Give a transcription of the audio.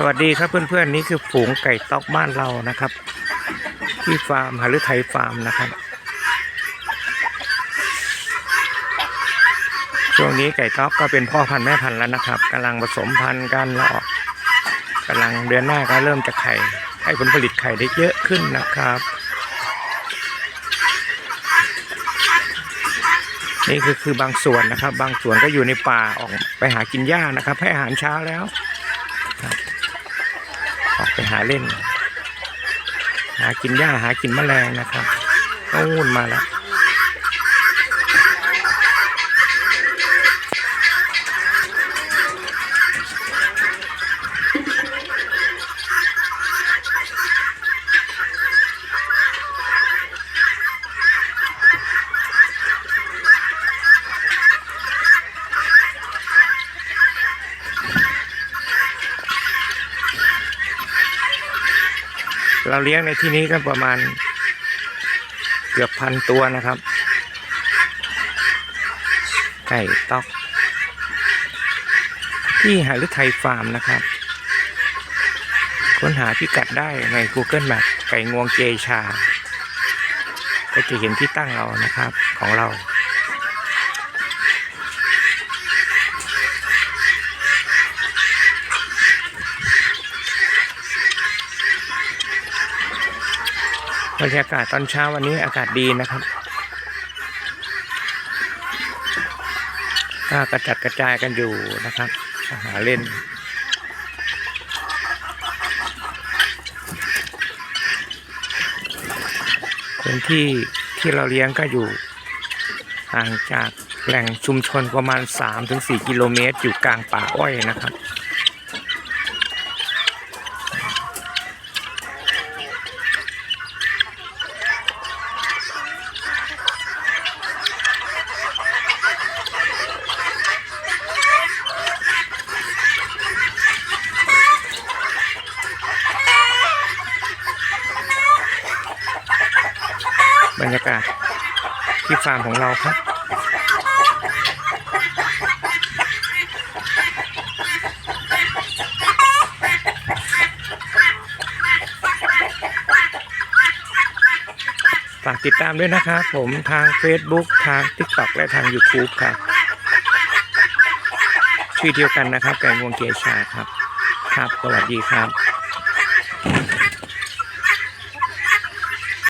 สวัสดีครับเพื่อนๆนี่คือฝูงไก่ต๊อกบ้านเรานะครับ ที่ฟาร์มหฤทัยฟาร์มนะครับช่วงนี้ไก่ต๊อกก็เป็นพ่อพันธุ์แม่พันธุ์แล้วนะครับกำลังผสมพันธุ์กันแล้วอกกำลังเดือนหน้าก็เริ่มจะไข่ให้ผลผลิตไข่ได้เยอะขึ้นนะครับ นี่คือคือบางส่วนนะครับ บางส่วนก็อยู่ในป่าออกไปหากินหญ้านะครับ ให้อาหารเช้าแล้วครับ ออกไปหาเล่น หากินหญ้าหากินแมลงนะครับนู่นมาแล้ว เราเลี้ยงในที่นี้ก็ประมาณเกือบพันตัวนะครับไก่ต๊อก ที่หาฤทัยฟาร์มนะครับ ค้นหาพิกัดได้ใน Google Map ไก่งวงเจชา ก็จะเห็นที่ตั้งเรานะครับของเรา บรรยากาศตอนเช้าวันนี้อากาศดีนะครับก็กระจัดกระจายกันอยู่นะครับหาเล่นพื้นที่ที่เราเลี้ยงก็อยู่ห่างจากแหล่งชุมชนประมาณ 3-4 กิโลเมตร อยู่กลางป่าอ้อยนะครับ บรรยากาศที่ฟาร์มของเราครับ ฝากติดตามด้วยนะครับผมทาง Facebook ทาง TikTok และทาง YouTube ครับ ชื่อเดียวกันนะครับ ไก่งวงเกียชาครับ ครับ สวัสดีครับ